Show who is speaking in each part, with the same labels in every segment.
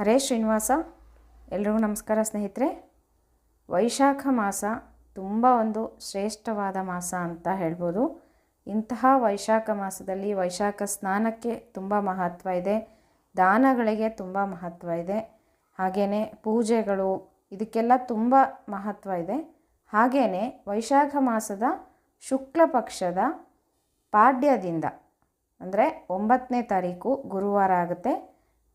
Speaker 1: ಹರೇ ಶ್ರೀನಿವಾಸ, ಎಲ್ರಿಗೂ ನಮಸ್ಕಾರ ಸ್ನೇಹಿತರೆ. ವೈಶಾಖ ಮಾಸ ತುಂಬ ಒಂದು ಶ್ರೇಷ್ಠವಾದ ಮಾಸ ಅಂತ ಹೇಳ್ಬೋದು. ಇಂತಹ ವೈಶಾಖ ಮಾಸದಲ್ಲಿ ವೈಶಾಖ ಸ್ನಾನಕ್ಕೆ ತುಂಬ ಮಹತ್ವ ಇದೆ. ದಾನಗಳಿಗೆ ತುಂಬ ಮಹತ್ವ ಇದೆ. ಹಾಗೆಯೇ ಪೂಜೆಗಳು, ಇದಕ್ಕೆಲ್ಲ ತುಂಬ ಮಹತ್ವ ಇದೆ. ಹಾಗೆಯೇ ವೈಶಾಖ ಮಾಸದ ಶುಕ್ಲ ಪಕ್ಷದ ಪಾಡ್ಯದಿಂದ, ಅಂದರೆ ಒಂಬತ್ತನೇ ತಾರೀಕು ಗುರುವಾರ ಆಗುತ್ತೆ.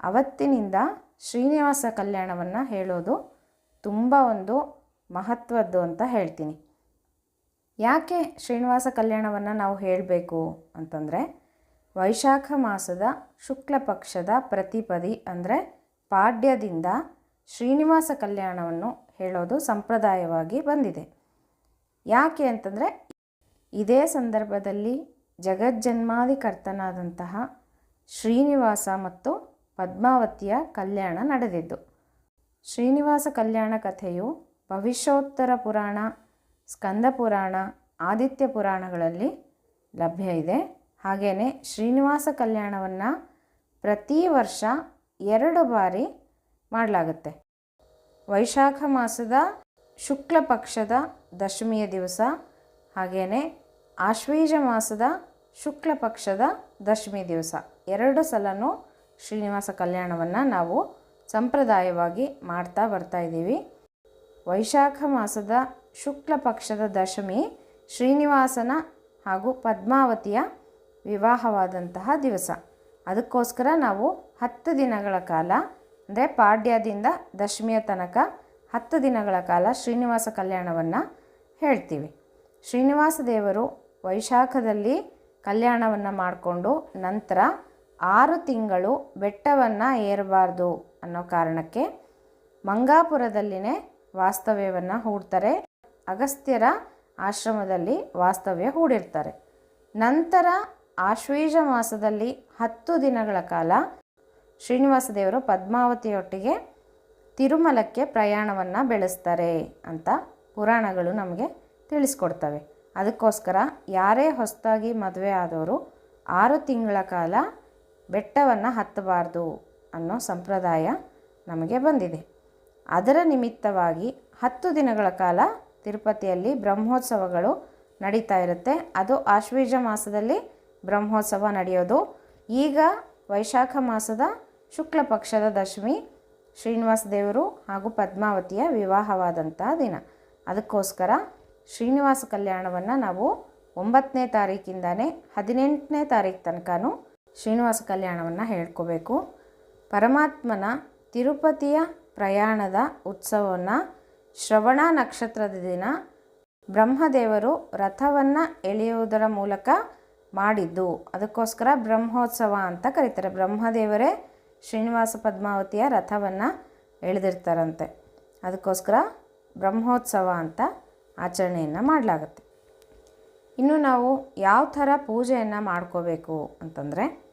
Speaker 1: ಅವತ್ತಿನಿಂದ ಶ್ರೀನಿವಾಸ ಕಲ್ಯಾಣವನ್ನು ಹೇಳೋದು ತುಂಬ ಒಂದು ಮಹತ್ವದ್ದು ಅಂತ ಹೇಳ್ತೀನಿ. ಯಾಕೆ ಶ್ರೀನಿವಾಸ ಕಲ್ಯಾಣವನ್ನು ನಾವು ಹೇಳಬೇಕು ಅಂತಂದರೆ, ವೈಶಾಖ ಮಾಸದ ಶುಕ್ಲ ಪಕ್ಷದ ಪ್ರತಿಪದಿ ಅಂದರೆ ಪಾಡ್ಯದಿಂದ ಶ್ರೀನಿವಾಸ ಕಲ್ಯಾಣವನ್ನು ಹೇಳೋದು ಸಂಪ್ರದಾಯವಾಗಿ ಬಂದಿದೆ. ಯಾಕೆ ಅಂತಂದರೆ, ಇದೇ ಸಂದರ್ಭದಲ್ಲಿ ಜಗಜ್ಜನ್ಮಾದಿಕರ್ತನಾದಂತಹ ಶ್ರೀನಿವಾಸ ಮತ್ತು ಪದ್ಮಾವತಿಯ ಕಲ್ಯಾಣ ನಡೆದಿದ್ದು. ಶ್ರೀನಿವಾಸ ಕಲ್ಯಾಣ ಕಥೆಯು ಭವಿಷ್ಯೋತ್ತರ ಪುರಾಣ, ಸ್ಕಂದ ಪುರಾಣ, ಆದಿತ್ಯ ಪುರಾಣಗಳಲ್ಲಿ ಲಭ್ಯ ಇದೆ. ಹಾಗೆಯೇ ಶ್ರೀನಿವಾಸ ಕಲ್ಯಾಣವನ್ನು ಪ್ರತಿ ವರ್ಷ ಎರಡು ಬಾರಿ ಮಾಡಲಾಗುತ್ತೆ. ವೈಶಾಖ ಮಾಸದ ಶುಕ್ಲ ಪಕ್ಷದ ದಶಮಿಯ ದಿವಸ ಹಾಗೆಯೇ ಆಶ್ವೀಜ ಮಾಸದ ಶುಕ್ಲ ಪಕ್ಷದ ದಶಮಿ ದಿವಸ. ಎರಡು ಸಲನೂ ಶ್ರೀನಿವಾಸ ಕಲ್ಯಾಣವನ್ನು ನಾವು ಸಂಪ್ರದಾಯವಾಗಿ ಮಾಡ್ತಾ ಬರ್ತಾ ಇದ್ದೀವಿ. ವೈಶಾಖ ಮಾಸದ ಶುಕ್ಲ ಪಕ್ಷದ ದಶಮಿ ಶ್ರೀನಿವಾಸನ ಹಾಗೂ ಪದ್ಮಾವತಿಯ ವಿವಾಹವಾದಂತಹ ದಿವಸ. ಅದಕ್ಕೋಸ್ಕರ ನಾವು ಹತ್ತು ದಿನಗಳ ಕಾಲ, ಅಂದರೆ ಪಾಡ್ಯದಿಂದ ದಶಮಿಯ ತನಕ ಹತ್ತು ದಿನಗಳ ಕಾಲ ಶ್ರೀನಿವಾಸ ಕಲ್ಯಾಣವನ್ನು ಹೇಳ್ತೀವಿ. ಶ್ರೀನಿವಾಸ ದೇವರು ವೈಶಾಖದಲ್ಲಿ ಕಲ್ಯಾಣವನ್ನು ಮಾಡಿಕೊಂಡು ನಂತರ ಆರು ತಿಂಗಳು ಬೆಟ್ಟವನ್ನು ಏರಬಾರ್ದು ಅನ್ನೋ ಕಾರಣಕ್ಕೆ ಮಂಗಾಪುರದಲ್ಲಿನೇ ವಾಸ್ತವ್ಯವನ್ನು ಹೂಡ್ತಾರೆ. ಅಗಸ್ತ್ಯರ ಆಶ್ರಮದಲ್ಲಿ ವಾಸ್ತವ್ಯ ಹೂಡಿರ್ತಾರೆ. ನಂತರ ಆಶ್ವೀಜ ಮಾಸದಲ್ಲಿ ಹತ್ತು ದಿನಗಳ ಕಾಲ ಶ್ರೀನಿವಾಸ ದೇವರು ಪದ್ಮಾವತಿಯೊಟ್ಟಿಗೆ ತಿರುಮಲಕ್ಕೆ ಪ್ರಯಾಣವನ್ನು ಬೆಳೆಸ್ತಾರೆ ಅಂತ ಪುರಾಣಗಳು ನಮಗೆ ತಿಳಿಸ್ಕೊಡ್ತವೆ. ಅದಕ್ಕೋಸ್ಕರ ಯಾರೇ ಹೊಸದಾಗಿ ಮದುವೆ ಆದವರು ಆರು ತಿಂಗಳ ಕಾಲ ಬೆಟ್ಟವನ್ನು ಹತ್ತಬಾರ್ದು ಅನ್ನೋ ಸಂಪ್ರದಾಯ ನಮಗೆ ಬಂದಿದೆ. ಅದರ ನಿಮಿತ್ತವಾಗಿ ಹತ್ತು ದಿನಗಳ ಕಾಲ ತಿರುಪತಿಯಲ್ಲಿ ಬ್ರಹ್ಮೋತ್ಸವಗಳು ನಡೀತಾ ಇರುತ್ತೆ. ಅದು ಆಶ್ವೀಜ ಮಾಸದಲ್ಲಿ ಬ್ರಹ್ಮೋತ್ಸವ ನಡೆಯೋದು. ಈಗ ವೈಶಾಖ ಮಾಸದ ಶುಕ್ಲ ಪಕ್ಷದ ದಶಮಿ ಶ್ರೀನಿವಾಸ ದೇವರು ಹಾಗೂ ಪದ್ಮಾವತಿಯ ವಿವಾಹವಾದಂಥ ದಿನ. ಅದಕ್ಕೋಸ್ಕರ ಶ್ರೀನಿವಾಸ ಕಲ್ಯಾಣವನ್ನು ನಾವು ಒಂಬತ್ತನೇ ತಾರೀಕಿಂದನೇ ಹದಿನೆಂಟನೇ ತಾರೀಕು ತನಕನೂ ಶ್ರೀನಿವಾಸ ಕಲ್ಯಾಣವನ್ನು ಹೇಳ್ಕೋಬೇಕು. ಪರಮಾತ್ಮನ ತಿರುಪತಿಯ ಪ್ರಯಾಣದ ಉತ್ಸವವನ್ನು ಶ್ರವಣ ನಕ್ಷತ್ರದ ದಿನ ಬ್ರಹ್ಮದೇವರು ರಥವನ್ನು ಎಳೆಯುವುದರ ಮೂಲಕ ಮಾಡಿದ್ದು. ಅದಕ್ಕೋಸ್ಕರ ಬ್ರಹ್ಮೋತ್ಸವ ಅಂತ ಕರೀತಾರೆ. ಬ್ರಹ್ಮದೇವರೇ ಶ್ರೀನಿವಾಸ ಪದ್ಮಾವತಿಯ ರಥವನ್ನು ಎಳೆದಿರ್ತಾರಂತೆ. ಅದಕ್ಕೋಸ್ಕರ ಬ್ರಹ್ಮೋತ್ಸವ ಅಂತ ಆಚರಣೆಯನ್ನು ಮಾಡಲಾಗುತ್ತೆ. ಇನ್ನು ನಾವು ಯಾವ ಥರ ಪೂಜೆಯನ್ನು ಮಾಡ್ಕೋಬೇಕು ಅಂತಂದರೆ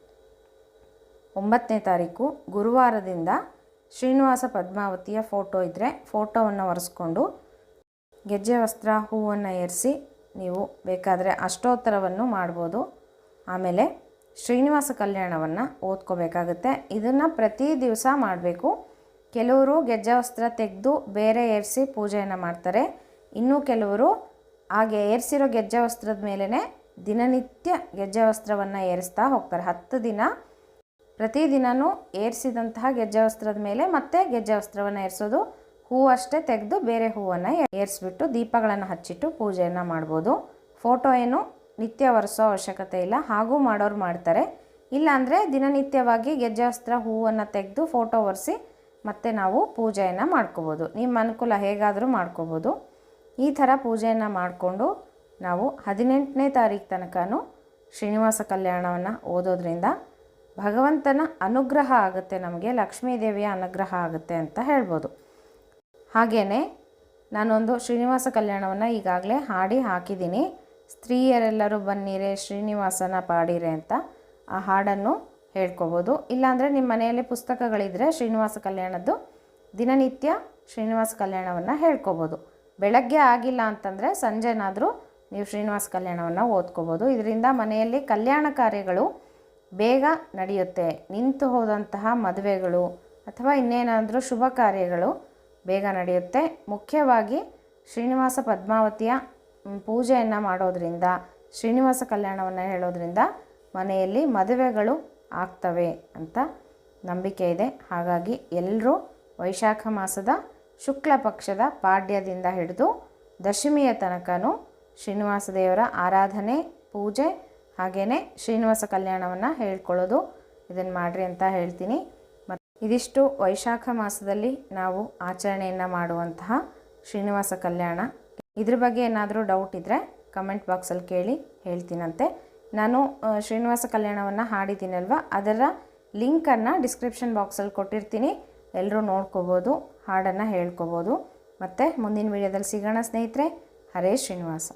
Speaker 1: ಒಂಬತ್ತನೇ ತಾರೀಕು ಗುರುವಾರದಿಂದ ಶ್ರೀನಿವಾಸ ಪದ್ಮಾವತಿಯ ಫೋಟೋ ಇದ್ದರೆ ಫೋಟೋವನ್ನು ಒರೆಸ್ಕೊಂಡು ಗೆಜ್ಜೆ, ವಸ್ತ್ರ, ಹೂವನ್ನು ಏರಿಸಿ ನೀವು ಬೇಕಾದರೆ ಅಷ್ಟೋತ್ತರವನ್ನು ಮಾಡ್ಬೋದು. ಆಮೇಲೆ ಶ್ರೀನಿವಾಸ ಕಲ್ಯಾಣವನ್ನು ಓದ್ಕೋಬೇಕಾಗುತ್ತೆ. ಇದನ್ನು ಪ್ರತಿ ದಿವಸ ಮಾಡಬೇಕು. ಕೆಲವರು ಗೆಜ್ಜೆ, ವಸ್ತ್ರ ತೆಗೆದು ಬೇರೆ ಏರಿಸಿ ಪೂಜೆಯನ್ನು ಮಾಡ್ತಾರೆ. ಇನ್ನೂ ಕೆಲವರು ಹಾಗೆ ಏರಿಸಿರೋ ಗೆಜ್ಜೆ, ವಸ್ತ್ರದ ಮೇಲೇ ದಿನನಿತ್ಯ ಗೆಜ್ಜೆ, ವಸ್ತ್ರವನ್ನು ಏರಿಸ್ತಾ ಹೋಗ್ತಾರೆ. ಹತ್ತು ದಿನ ಪ್ರತಿದಿನವೂ ಏರಿಸಿದಂತಹ ಗೆಜ್ಜೆ ವಸ್ತ್ರದ ಮೇಲೆ ಮತ್ತೆ ಗೆಜ್ಜೆ ವಸ್ತ್ರವನ್ನು ಏರಿಸೋದು. ಹೂವು ಅಷ್ಟೇ ತೆಗೆದು ಬೇರೆ ಹೂವನ್ನು ಏರಿಸ್ಬಿಟ್ಟು ದೀಪಗಳನ್ನು ಹಚ್ಚಿಟ್ಟು ಪೂಜೆಯನ್ನು ಮಾಡ್ಬೋದು. ಫೋಟೋ ಏನು ನಿತ್ಯ ಒರೆಸೋ ಅವಶ್ಯಕತೆ ಇಲ್ಲ. ಹಾಗೂ ಮಾಡೋರು ಮಾಡ್ತಾರೆ. ಇಲ್ಲಾಂದರೆ ದಿನನಿತ್ಯವಾಗಿ ಗೆಜ್ಜೆ ವಸ್ತ್ರ ಹೂವನ್ನು ತೆಗೆದು ಫೋಟೋ ಒರೆಸಿ ಮತ್ತೆ ನಾವು ಪೂಜೆಯನ್ನು ಮಾಡ್ಕೋಬೋದು. ನಿಮ್ಮ ಅನುಕೂಲ ಹೇಗಾದರೂ ಮಾಡ್ಕೋಬೋದು. ಈ ಥರ ಪೂಜೆಯನ್ನು ಮಾಡಿಕೊಂಡು ನಾವು ಹದಿನೆಂಟನೇ ತಾರೀಕು ತನಕನೂ ಶ್ರೀನಿವಾಸ ಕಲ್ಯಾಣವನ್ನು ಓದೋದ್ರಿಂದ ಭಗವಂತನ ಅನುಗ್ರಹ ಆಗುತ್ತೆ, ನಮಗೆ ಲಕ್ಷ್ಮೀ ದೇವಿಯ ಅನುಗ್ರಹ ಆಗುತ್ತೆ ಅಂತ ಹೇಳ್ಬೋದು. ಹಾಗೆಯೇ ನಾನೊಂದು ಶ್ರೀನಿವಾಸ ಕಲ್ಯಾಣವನ್ನು ಈಗಾಗಲೇ ಹಾಡಿ ಹಾಕಿದ್ದೀನಿ. ಸ್ತ್ರೀಯರೆಲ್ಲರೂ ಬನ್ನಿರೆ, ಶ್ರೀನಿವಾಸನ ಪಾಡಿರೆ ಅಂತ ಆ ಹಾಡನ್ನು ಹೇಳ್ಕೊಬೋದು. ಇಲ್ಲಾಂದರೆ ನಿಮ್ಮ ಮನೆಯಲ್ಲಿ ಪುಸ್ತಕಗಳಿದ್ದರೆ ಶ್ರೀನಿವಾಸ ಕಲ್ಯಾಣದ್ದು ದಿನನಿತ್ಯ ಶ್ರೀನಿವಾಸ ಕಲ್ಯಾಣವನ್ನು ಹೇಳ್ಕೊಬೋದು. ಬೆಳಗ್ಗೆ ಆಗಿಲ್ಲ ಅಂತಂದರೆ ಸಂಜೆನಾದರೂ ನೀವು ಶ್ರೀನಿವಾಸ ಕಲ್ಯಾಣವನ್ನು ಓದ್ಕೋಬೋದು. ಇದರಿಂದ ಮನೆಯಲ್ಲಿ ಕಲ್ಯಾಣ ಕಾರ್ಯಗಳು ಬೇಗ ನಡೆಯುತ್ತೆ. ನಿಂತು ಹೋದಂತಹ ಮದುವೆಗಳು ಅಥವಾ ಇನ್ನೇನಾದರೂ ಶುಭ ಕಾರ್ಯಗಳು ಬೇಗ ನಡೆಯುತ್ತೆ. ಮುಖ್ಯವಾಗಿ ಶ್ರೀನಿವಾಸ ಪದ್ಮಾವತಿಯ ಪೂಜೆಯನ್ನು ಮಾಡೋದರಿಂದ, ಶ್ರೀನಿವಾಸ ಕಲ್ಯಾಣವನ್ನು ಹೇಳೋದ್ರಿಂದ ಮನೆಯಲ್ಲಿ ಮದುವೆಗಳು ಆಗ್ತವೆ ಅಂತ ನಂಬಿಕೆ ಇದೆ. ಹಾಗಾಗಿ ಎಲ್ಲರೂ ವೈಶಾಖ ಮಾಸದ ಶುಕ್ಲ ಪಕ್ಷದ ಪಾಡ್ಯದಿಂದ ಹಿಡಿದು ದಶಮಿಯ ತನಕನೂ ಶ್ರೀನಿವಾಸ ದೇವರ ಆರಾಧನೆ, ಪೂಜೆ ಹಾಗೆಯೇ ಶ್ರೀನಿವಾಸ ಕಲ್ಯಾಣವನ್ನು ಹೇಳ್ಕೊಳ್ಳೋದು ಇದನ್ನು ಮಾಡಿರಿ ಅಂತ ಹೇಳ್ತೀನಿ. ಮತ್ತು ಇದಿಷ್ಟು ವೈಶಾಖ ಮಾಸದಲ್ಲಿ ನಾವು ಆಚರಣೆಯನ್ನು ಮಾಡುವಂತಹ ಶ್ರೀನಿವಾಸ ಕಲ್ಯಾಣ. ಇದ್ರ ಬಗ್ಗೆ ಏನಾದರೂ ಡೌಟ್ ಇದ್ದರೆ ಕಮೆಂಟ್ ಬಾಕ್ಸಲ್ಲಿ ಕೇಳಿ ಹೇಳ್ತೀನಂತೆ. ನಾನು ಶ್ರೀನಿವಾಸ ಕಲ್ಯಾಣವನ್ನು ಹಾಡಿದ್ದೀನಲ್ವ? ಅದರ ಲಿಂಕನ್ನು ಡಿಸ್ಕ್ರಿಪ್ಷನ್ ಬಾಕ್ಸಲ್ಲಿ ಕೊಟ್ಟಿರ್ತೀನಿ. ಎಲ್ಲರೂ ನೋಡ್ಕೋಬೋದು, ಹಾಡನ್ನು ಹೇಳ್ಕೊಬೋದು. ಮತ್ತು ಮುಂದಿನ ವೀಡಿಯೋದಲ್ಲಿ ಸಿಗೋಣ ಸ್ನೇಹಿತರೆ. ಹರೇ ಶ್ರೀನಿವಾಸ.